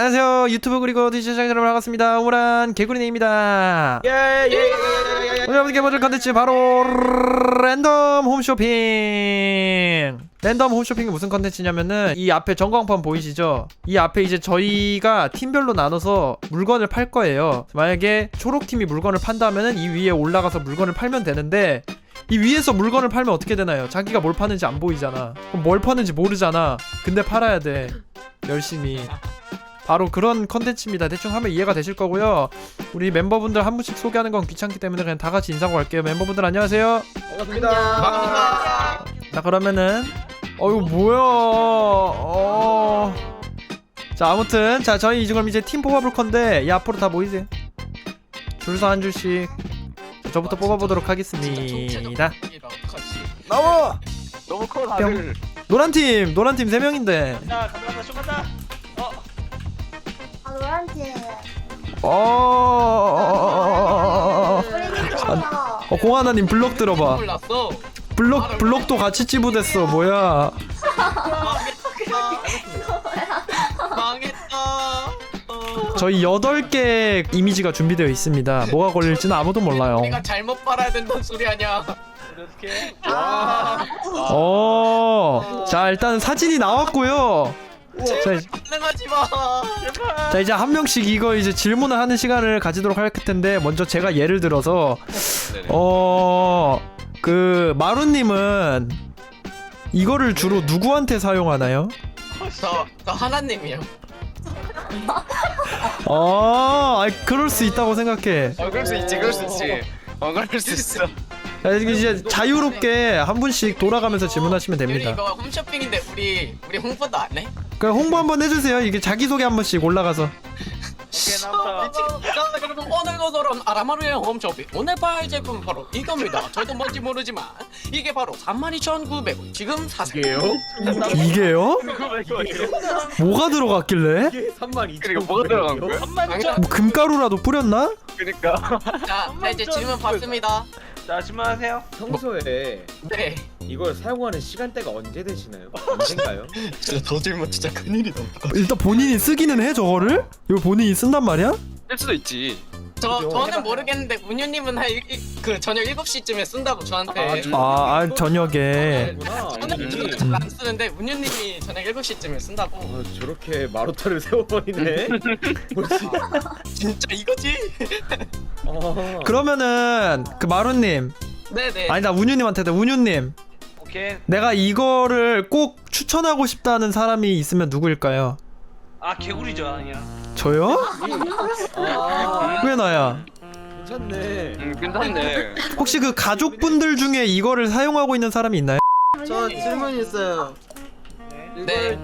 안녕하세요. 유튜브 그리고 디지털 시청자 여러분 반갑습니다. 우물한 개구리네입니다. 예예예예예. 오늘 여러분께 보여줄 컨텐츠 바로 랜덤 홈쇼핑. 랜덤 홈쇼핑이 무슨 컨텐츠냐면은 이 앞에 전광판 보이시죠? 이 앞에 이제 저희가 팀별로 나눠서 물건을 팔 거예요. 만약에 초록팀이 물건을 판다면은 이 위에 올라가서 물건을 팔면 되는데 이 위에서 물건을 팔면 어떻게 되나요? 자기가 뭘 파는지 안 보이잖아. 그럼 뭘 파는지 모르잖아. 근데 팔아야 돼. 열심히 바로 그런 컨텐츠입니다. 대충 하면 이해가 되실 거고요. 우리 멤버분들 한 분씩 소개하는 건 귀찮기 때문에 그냥 다 같이 인사하고 갈게요. 멤버분들 안녕하세요. 반갑습니다 자 그러면은 어 이거 뭐야? 어. 자 아무튼 자 저희 지금 이제 팀 뽑아볼 건데 이 앞으로 다 모이세요. 줄서 한 줄씩. 자, 저부터 뽑아보도록 하겠습니다. 나와 너무 커 다들. 노란 팀 노란 팀 세 명인데. 자 가져간다 쇼 간다. 어아 어. 어 공하나님 블럭 들어봐. 몰랐어. 블럭 블럭도 같이 찌부됐어. 뭐야? 망했다. 어. 저희 8개 이미지가 준비되어 있습니다. 뭐가 걸릴지는 아무도 몰라요. 우리가 잘못 빨아야 된다는 소리 아니야. 이렇게. 어. 자, 일단 사진이 나왔고요. 자, 이제- 반응하지 마. 제발. 자, 이제 한 명씩 이거 이제 질문을 하는 시간을 가지도록 할 텐데 먼저 제가 예를 들어서 어, 그 마루님은 이거를 주로 누구한테 사용하나요? 저, 저 하나님이요. 아, 아이, 그럴 수 있다고 생각해. 어 그럴 수 있지 그럴 수 있지 어 그럴 수 있어 자, 이제 자유롭게 한 분씩 돌아가면서 질문하시면 우리 됩니다. 이거 홈쇼핑인데 우리 우리 홍보도 안 해? 그 홍보 한번 해주세요. 이게 자기소개 한 번씩 올라가서. 자, 그러면 오늘 거서는 아라마루의 홈쇼핑 오늘 팔 제품 바로 이겁니다. 저도 뭔지 모르지만 이게 바로 32,900원 지금 사세요. 이게요? 뭐가 들어갔길래? 그리고 뭐가 들어간 거야? 뭐 금가루라도 뿌렸나? 그니까 자, 자, 이제 질문 받습니다. 자 질문하세요 평소에 네. 이걸 사용하는 시간대가 언제 되시나요? 언젠가요? 진짜 더 질문 진짜 큰일이다 일단 본인이 쓰기는 해 저거를? 이거 본인이 쓴단 말이야? 쓸 수도 있지 저? 저는 모르겠는데 운유님은 한그 저녁 7시쯤에 쓴다고 저한테. 아, 아, 아 저녁에. 저는 저도 잘안 쓰는데 운유님이 저녁 7시쯤에 쓴다고. 아, 저렇게 마루타를 세워버리네. 뭐지? 진짜 이거지? 아, 그러면은 그 마루님 네네. 아니다 운유님한테 운유님 오케이 내가 이거를 꼭 추천하고 싶다는 사람이 있으면 누구일까요? 아 개구리죠 아니야 저요? 아, 왜 나야? 괜찮네. 음 괜찮네 혹시 그 가족분들 중에 이거를 사용하고 있는 사람이 있나요? 저 질문 있어요. 네.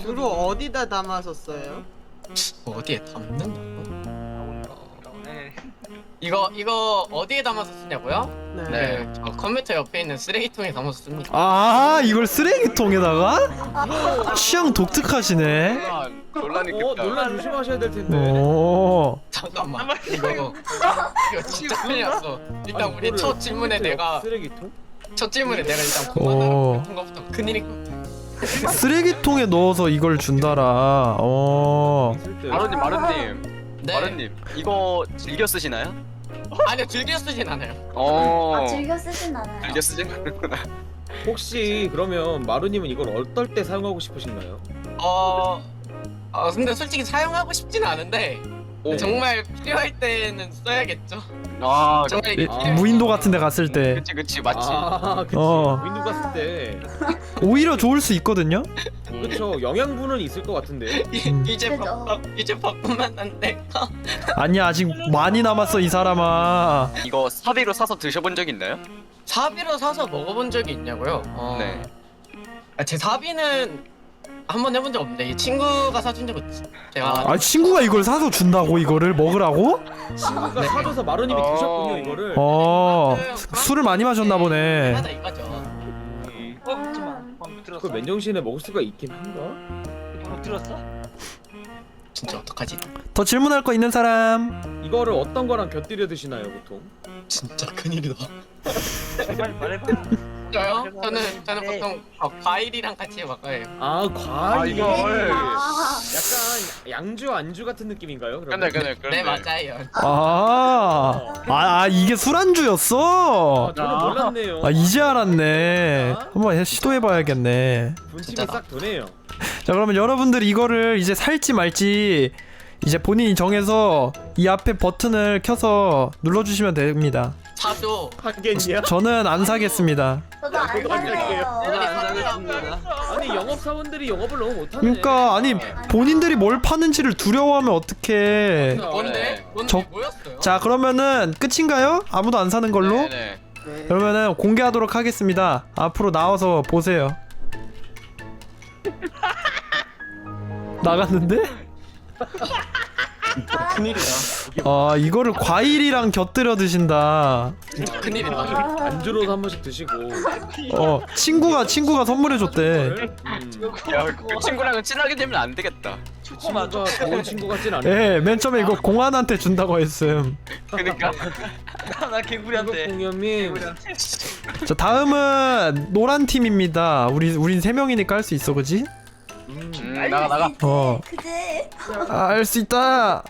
주로 어디다 담아섰어요? 어디에 담는다고? 네. 이거 이거 어디에 담아서 쓰냐고요? 네. 네. 저 컴퓨터 옆에 있는 쓰레기통에 담아서 씁니다. 아 이걸 쓰레기통에다가? 취향 독특하시네. 논란 논란이 어, 깊다 논란 조심하셔야 될 텐데. 오. 잠깐만. 이거 이거 진짜 큰일 났어. 일단 아니, 우리 이거를 첫 질문에 내가 쓰레기통? 첫 질문에 내가 일단 오. 한 것부터 큰일이 쓰레기통에 넣어서 이걸 준다라. 어. 마루님 마루님 네. 마루님 이거 즐겨 쓰시나요? 아니요 즐겨 쓰진 않아요. 어 아 즐겨 쓰진 않아요 즐겨 쓰진 않는구나 혹시 그러면 마루님은 이걸 어떨 때 사용하고 싶으신가요? 어. 아 근데 솔직히 사용하고 싶진 않은데 오. 정말 필요할 때는 써야겠죠. 아 정말 이- 이게 아. 무인도 같은 데 갔을 때 그치 그치 맞지 아, 그치. 어. 윈도 갔을 때. 오히려 좋을 수 있거든요. 그쵸. 영양분은 있을 것 같은데. 이- 음. 이 제 그죠. 바, 이제 바꾸면 안 될까? 아니야 아직 많이 남았어 이 사람아. 이거 사비로 사서 드셔본 적 있나요? 사비로 사서 먹어본 적이 있냐고요? 어. 네 아, 제 사비는 한 번 해본 적 없는데 이 친구가 사준 적은 있어. 제가 아 친구가 이걸 사서 준다고 이거를 먹으라고? 친구가 네. 사줘서 마루님이 어. 드셨군요, 이거를. 어 술을 많이 마셨나 보네. 하다 이거죠. 어 잠깐만 방금 들었어? 그걸 맨정신에 먹을 수가 있긴 한가? 방금 들었어? 진짜 어떡하지? 더 질문할 거 있는 사람? 이거를 어떤 거랑 곁들여 드시나요, 보통? 진짜 큰일이다. 제발 말해봐 저요? 제가 저는 하는- 저는 네. 보통 어, 과일이랑 같이 먹어요. 아 과일. 이걸. 아, 약간 양주 안주 같은 느낌인가요? 그러면? 근데 근데 근데. 네 맞아요. 아, 아, 아 이게 술안주였어? 아, 저는 몰랐네요. 아 이제 알았네 한번 해- 시도해봐야겠네 분침이 진짜다. 싹 도네요. 자 그러면 여러분들 이거를 이제 살지 말지 이제 본인이 정해서 이 앞에 버튼을 켜서 눌러주시면 됩니다 사도 하겠냐? 저는 안 사겠습니다 저도 안 그거 안 살래요. 저도 안 사겠습니다. 아니 영업 사원들이 영업을 너무 못하네. 그러니까 아니 본인들이 뭘 파는지를 두려워하면 어떡해 뭔데? 뭔데 저- 뭐였어요? 자 그러면은 끝인가요? 아무도 안 사는 걸로? 네네. 네. 그러면은 공개하도록 하겠습니다 앞으로 나와서 보세요 나갔는데? 큰일이다. 아 이거를 과일이랑 곁들여 드신다 진짜 큰일이다. 안주로도 한 번씩 드시고. 어 친구가 친구가 선물해 줬대 음, 야 그 친구랑은 친하게 되면 안 되겠다. 친구가 좋은 친구 같진 않아. 예, 맨 처음에 이거 공안한테 준다고 했음. 그러니까. 나 개구리한테 공연님. 자, 다음은 노란 팀입니다. 우리 우린 세 명이니까 할 수 있어, 그지? 음, 음, 나가 나가. 어, 그지? 아, 할수 있다.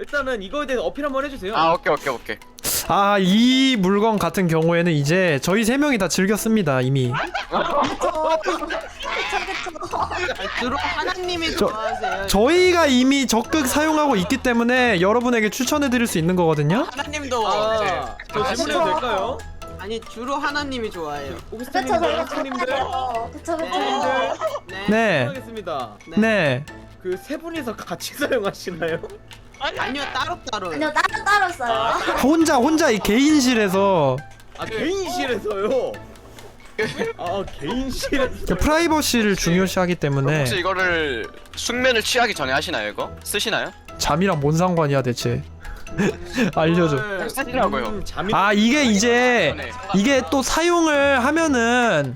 일단은 이거에 대해서 어필 한번 해주세요. 아 오케이 오케이 오케이. 아, 이 물건 같은 경우에는 이제 저희 세 명이 다 즐겼습니다, 이미. 아, 주로 하나님이 저- 좋아하세요. 저희가 이미 적극 사용하고 있기 때문에 여러분에게 추천해 드릴 수 있는 거거든요. 하나님도 아, 저 아, 질문해도 될까요? 아니 주로 하나님이 좋아해요. 형님들, 좋아해요. 그쵸, 그쵸. 네. 네. 네. 하겠습니다. 네. 그 세 분이서 같이 사용하시나요? 아니요 따로 따로요. 아니요, 따로 따로 써요. 혼자 혼자 이 개인실에서 아 개인실에서요. 아 개인실에서. 그 프라이버시를 중요시하기 때문에 혹시 이거를 숙면을 취하기 전에 하시나요 이거? 쓰시나요? 잠이랑 뭔 상관이야 대체? 알려줘. 네. 쓰시라고요. 음, 잠이. 아 이게 이제 네. 이게 또 사용을 하면은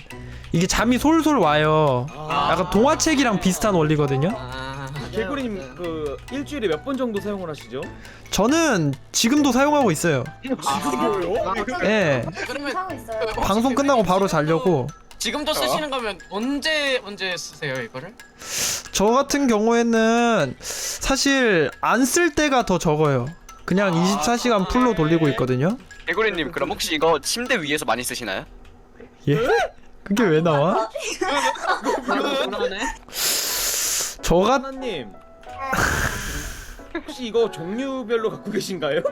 이게 잠이 솔솔 와요. 아, 약간 동화책이랑 비슷한 원리거든요. 아, 개구리님 그 일주일에 몇 번 정도 사용을 하시죠? 저는 지금도 사용하고 있어요. 지금도요? 예. 그러면 하고 있어요. 혹시 방송 끝나고 바로 자려고. 지금도 쓰시는 거면 언제 언제 쓰세요 이거를? 저 같은 경우에는 사실 안 쓸 때가 더 적어요. 그냥 24시간 풀로 돌리고 있거든요. 개구리님 그럼 혹시 이거 침대 위에서 많이 쓰시나요? 예? 그게 왜 나와? 그러네. 저 같... 하나님. 혹시 이거 종류별로 갖고 계신가요?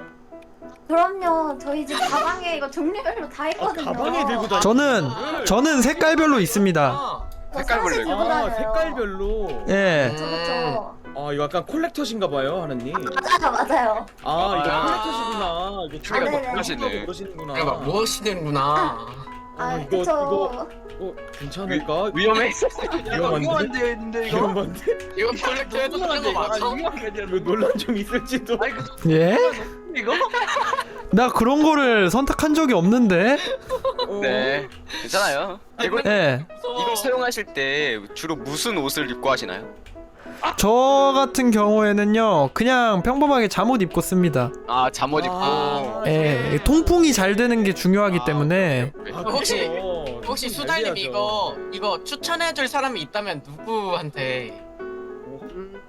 그럼요. 저희 집 가방에 이거 종류별로 다 아, 있거든요. 가방에 들고 다니. 저는 저는 색깔별로 있습니다. 아, 저 색깔별로 사실 들고 아 다녀요. 색깔별로. 예. 그쵸, 그쵸. 아 이거 약간 콜렉터신가 봐요 하나님. 맞아요, 맞아요. 아 이거 아. 콜렉터시구나. 이거 뭐막 그러시네. 그러시는구나. 내가 뭐 하시는구나. 아, 아, 이거- 그쵸. 이거- 어 괜찮을까? 위험해. 위험한데? 위험한데 이거 위험한데? 이거 콜렉터 해도 되는 거 맞아? 이거 논란 좀 있을지도. 아이 그 예? 이거 나 그런 거를 선택한 적이 없는데. 어. 네. 괜찮아요. 개구리 예. 이걸 사용하실 때 주로 무슨 옷을 입고 하시나요? 저 같은 경우에는요. 그냥 평범하게 잠옷 입고 씁니다. 아 잠옷 입고. 아, 예. 통풍이 잘 되는 게 중요하기 때문에 오케이, 오케이. 아, 혹시- 그래요? 혹시 좀 수달님. 이거 이거 추천해줄 사람이 있다면 누구한테? 음,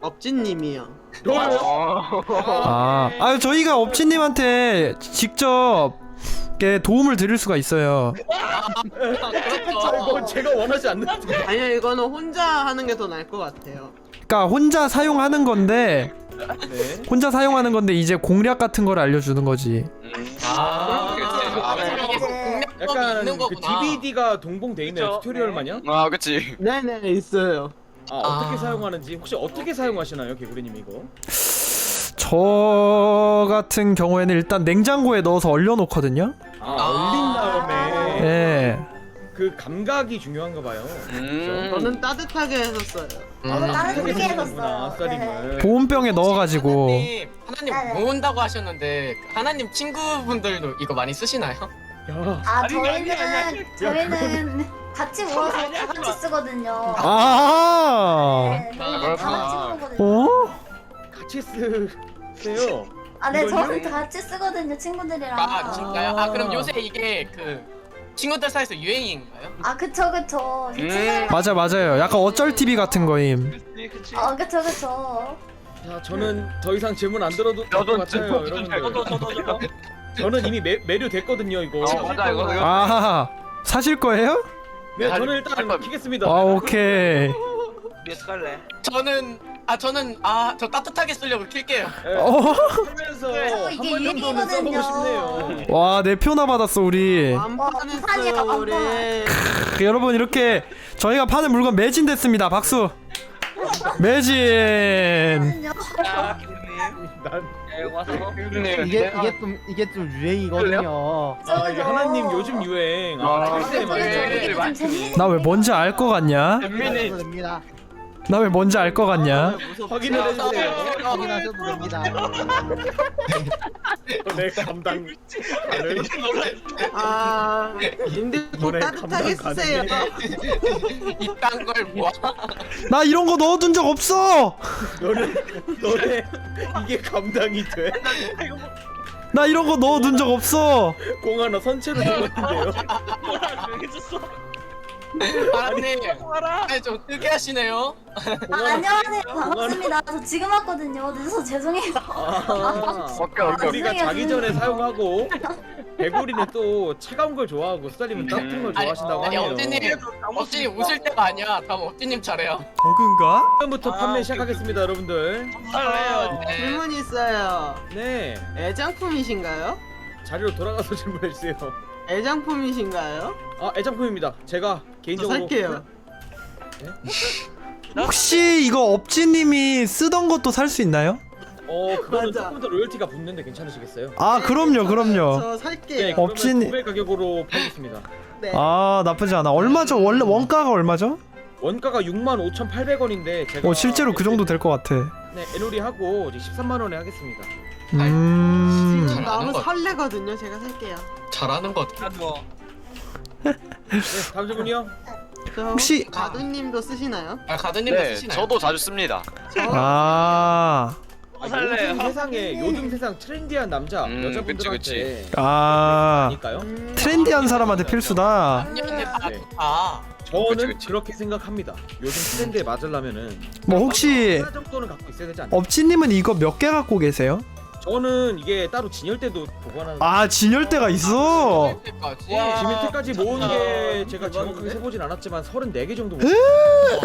업진님이요. 어. 아, 아 저희가 업체님한테 직접 게 도움을 드릴 수가 있어요. 아, 이거 그렇죠. 제가 원하지 않는데. 아니요 이거는 혼자 하는 게 더 나을 것 같아요. 그러니까 혼자 사용하는 건데 네. 혼자 사용하는 건데 이제 공략 같은 걸 알려주는 거지. 음. 아. 아, 그치. 공략법이 약간 있는 그 거구나. DVD가 동봉돼 있네요. 그쵸. 튜토리얼 네. 마냥. 아 그치. 네네 있어요. 아 어떻게 아. 사용하는지 혹시 어떻게 사용하시나요, 개구리님 이거? 저 같은 경우에는 일단 냉장고에 넣어서 얼려 놓거든요. 아, 아. 얼린 다음에 예. 그 감각이 중요한가 봐요. 음. 저는 따뜻하게 해서 써요. 음. 저도 다른 어떻게 게 쓰는구나, 해봤어요. 쌀임을. 보온병에 넣어 가지고. 하나님, 하나님 네. 모은다고 하셨는데 하나님 친구분들도 이거 많이 쓰시나요? 야, 아, 아니, 저희는, 아니, 아니, 아니. 저희는 같이 모아서 다 같이 쓰거든요. 아. 네, 저희는 다 그렇구나. 같이 모으거든요. 어? 같이 쓰 세요. 아, 네, 이걸요? 다 같이 쓰거든요, 친구들이랑. 아 진짜요? 아 그럼 아. 요새 이게 그 친구들 사이에서 유행인가요? 아 그쵸 그쵸. 음. 친구들- 맞아 맞아요. 약간 어쩔 TV 같은 거임. 그치 그치 어 그쵸 그쵸. 자 저는 더 이상 질문 안 들어도 될 것 저도 같아요 저도 여러분들. 저도 저도 저도 저는 이미 매, 매료 됐거든요 이거. 어, 맞아, 이거, 이거. 아 사실 거예요? 네, 할- 저는 할 일단 거- 키겠습니다. 아 오케이. 몇 갈래 저는 아 저는 아 저 따뜻하게 쓰려고 킬게요. 예, 어? 살면서 네. 한 이게 번 정도는 써보고. 싶네요. 와 내 표나 받았어 우리. 완판했어요 완판. 우리. 그 여러분 이렇게 저희가 파는 물건 매진됐습니다. 박수. 매진. 아 갱구님 난네 와서 이게 이게 좀 이게 좀 유행이거든요. 아, 이게 하나님 요즘 유행. 아, 아, 그쵸, 네, 그쵸. 맞아요. 이게 좀 재밌는. 나왜 뭔지 알 것 같냐? 하셔도 됩니다. 나 왜 뭔지 알 것 같냐? 확인을 해주세요. 확인하셔도 됩니다. 내 감당. 아 님들 좀 노래 따뜻하게 감당 쓰세요. 이딴 걸 모아. 나 이런 거 넣어둔 적 없어. 너네 너네 이게 감당이 돼? 나 이런 거 넣어둔 적 없어. 공 하나 선체로 들었는데요. 해줬어 하나님, 아니 좀 뜨게 하시네요. 아, 안녕하세요 반갑습니다. 저 지금 왔거든요. 늦어서 죄송해요. 아, 오케이, 오케이. 우리가 자기 전에 사용하고 배구리는 또 차가운 걸 좋아하고 수달님은 따뜻한 걸 아니, 좋아하신다고 아니 하네요. 업진님, 업진님 웃을 때가 아니야. 다음 업진님 차례요. 버그인가? 지금부터 아, 판매 오케이, 시작하겠습니다, 여러분들. 설레요 네. 질문 있어요. 네, 애장품이신가요? 자리로 돌아가서 질문해 주세요. 애장품이신가요? 아, 애장품입니다. 제가 저 개인적으로 살게요. 혹시 이거 업지님이 쓰던 것도 살 수 있나요? 어, 그거는 맞아. 조금 더 로열티가 붙는데 괜찮으시겠어요? 아 그럼요 그럼요. 저 네, 살게요. 그러면 업진- 구매 가격으로 팔겠습니다. 네. 아 나쁘지 않아. 얼마죠? 원래 원가가 얼마죠? 원가가 65,800원인데 제가 어 실제로 그 정도 될 것 같아. 네, 에놀이 하고 이제 13만 원에 하겠습니다. 음. 지금 것 설레거든요. 제가 살게요. 잘하는 것 같아. 나도 네, 다음 질문이요. 저 혹시- 가두님도 쓰시나요? 아 가드님도 네 쓰시나요? 저도 자주 씁니다 저 아. 아, 설레요. 요즘 세상에 요즘 세상 트렌디한 남자 음, 여자분들한테 그치, 아. 아닐까요? 음, 트렌디한 사람한테 필수다. 남녀는 다 네. 좋다. 저는 그치, 그치. 그렇게 생각합니다. 요즘 트렌드에 맞으려면은 뭐 혹시 하나 정도는 갖고 있어야 되지 않나? 업지님은 이거 몇 개 갖고 계세요? 저는 이게 따로 진열대도 보관하는. 아 진열대가 있어. 때까지. 와. 지밀대까지 모은 게 아, 제가 정확하게 세보진 않았지만 34개 정도.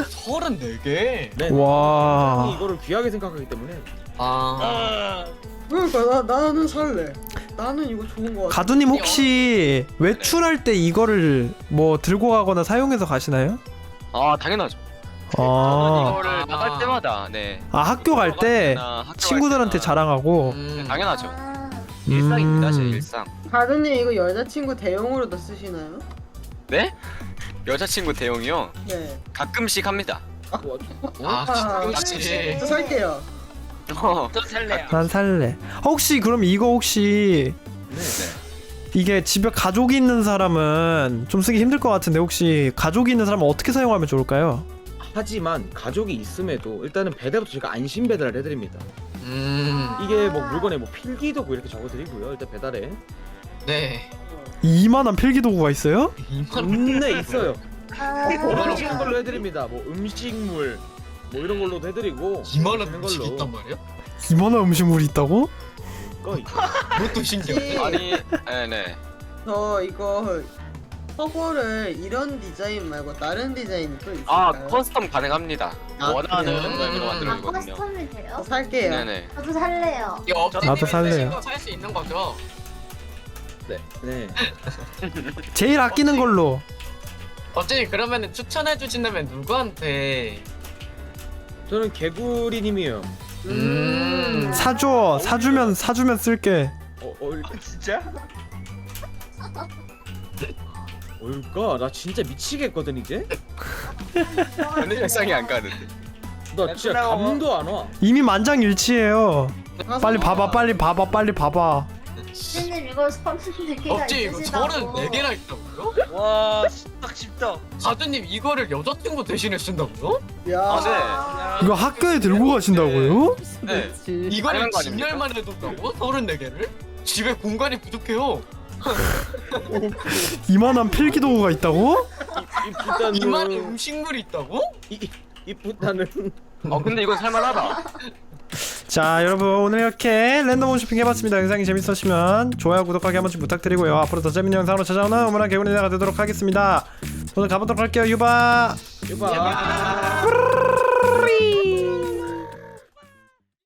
서른 네 개. 네. 와. 굉장히 이거를 귀하게 생각하기 때문에. 아. 아 그러니까 나 나는 살래. 나는 이거 좋은 거 같아. 가두님 혹시 외출할 때 이거를 뭐 들고 가거나 사용해서 가시나요? 아 당연하죠 저는 아, 이거를 아. 나갈 때마다 네 아 학교 갈때 들어갈 때나 학교 갈 친구들한테 자랑하고 음. 당연하죠 아, 일상입니다 제 음. 일상 가두님 이거 여자친구 대용으로도 쓰시나요? 네? 여자친구 대용이요? 네. 가끔씩 합니다 아, 가끔씩. 저 살게요. 어, 또 설레요 난 살래. 혹시 그럼 이거 혹시 네. 이게 집에 가족이 있는 사람은 좀 쓰기 힘들 것 같은데 혹시 가족이 있는 사람은 어떻게 사용하면 좋을까요? 하지만 가족이 있음에도 일단은 배달부터 제가 안심 배달을 해드립니다. 음. 이게 뭐 물건에 뭐 필기도구 이렇게 적어드리고요. 일단 배달에. 네. 이만한 필기도구가 있어요? 음, 네 있어요. 아, 걸어주는 걸로 해드립니다. 뭐 음식물 뭐 이런 걸로도 해드리고 이만한 되는 음식 걸로. 있단 말이야? 이만한 음식물이 있다고? 거. 그것도 신기해. 아니 네네 저 이거 허거를 이런 디자인 말고 다른 디자인이 또 있을까요? 아 커스텀 가능합니다 아, 원하는 그래요? 걸로 아 만들어주거든요 커스텀이 돼요? 저 살게요. 네네 저도 살래요. 이거 나도 업진님이 살래요. 쓰신 거살 수 있는 거죠? 네. 네. 제일 아끼는 걸로. 업진님 그러면은 추천해 주신다면 누구한테? 저는 개구리님이요. 음. 사줘. 사주면 사주면 쓸게. 어, 어, 진짜? 뭘까? 나 진짜 미치겠거든 이제. 전혀 예상이 안 가는데 나 진짜. 감도 안 와. 이미 만장일치예요. 빨리 봐봐. 빨리 봐봐. 빨리 봐봐. 선생님 이걸 34개가 업진 이거 있으시다고. 서른 네 개나 있다고요? 와 십덕 십덕 가드님 이거를 여자친구 대신에 쓴다고요? 야. 아, 이거 학교에 들고 가신다고요? 네 이거를 거 아닙니까? 진열만 해둔다고? 서른 네 개를? 집에 공간이 부족해요. 이만한 필기도구가 있다고? 이쁘다는 이만 음식물이 있다고? 이- 이쁘다는 어 근데 이건 살만하다. 자 여러분 오늘 이렇게 랜덤 홈쇼핑 해봤습니다. 영상이 재밌으시면 좋아요 구독하기 한 번씩 부탁드리고요. 앞으로 더 재밌는 영상으로 찾아오는 오늘한 개구리내가 되도록 하겠습니다. 오늘 가보도록 할게요. 유바! 뿌리